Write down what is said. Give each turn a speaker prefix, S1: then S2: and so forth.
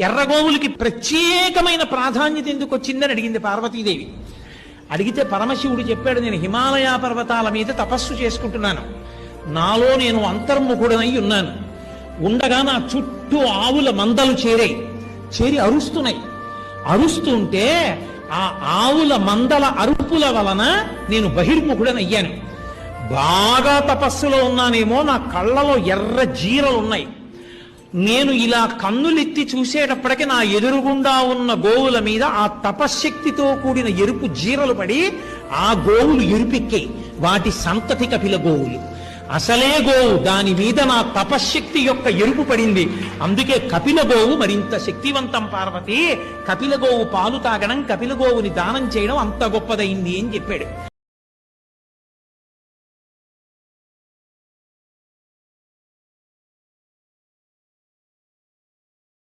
S1: ఎర్రగోవులకి ప్రత్యేకమైన ప్రాధాన్యత ఎందుకు వచ్చిందని అడిగింది పార్వతీదేవి. అడిగితే పరమశివుడు చెప్పాడు నేను హిమాలయ పర్వతాల మీద తపస్సు చేసుకుంటున్నాను. నాలో నేను అంతర్ముఖుడనై ఉన్నాను. ఉండగా నా చుట్టూ ఆవుల మందలు చేరాయి. చేరి అరుస్తున్నాయి. అరుస్తుంటే ఆ ఆవుల మందల అరుపుల వలన నేను బహిర్ముఖుడనయ్యాను. బాగా తపస్సులో ఉన్నానేమో నా కళ్ళలో ఎర్ర జీరలు ఉన్నాయి నేను ఇలా కన్నులెత్తి చూసేటప్పటికి నా ఎదురుగుండా ఉన్న గోవుల మీద ఆ తపశ్శక్తితో కూడిన ఎరుపు జీరలు పడి ఆ గోవులు ఎరుపెక్కే. వాటి సంతతి కపిల గోవులు. అసలే గోవు దాని మీద నా తపశ్శక్తి యొక్క ఎరుపు పడింది. అందుకే కపిల గోవు మరింత శక్తివంతం పార్వతి. కపిల గోవు పాలు తాగడం కపిల గోవుని దానం చేయడం అంత గొప్పదైంది అని చెప్పాడు.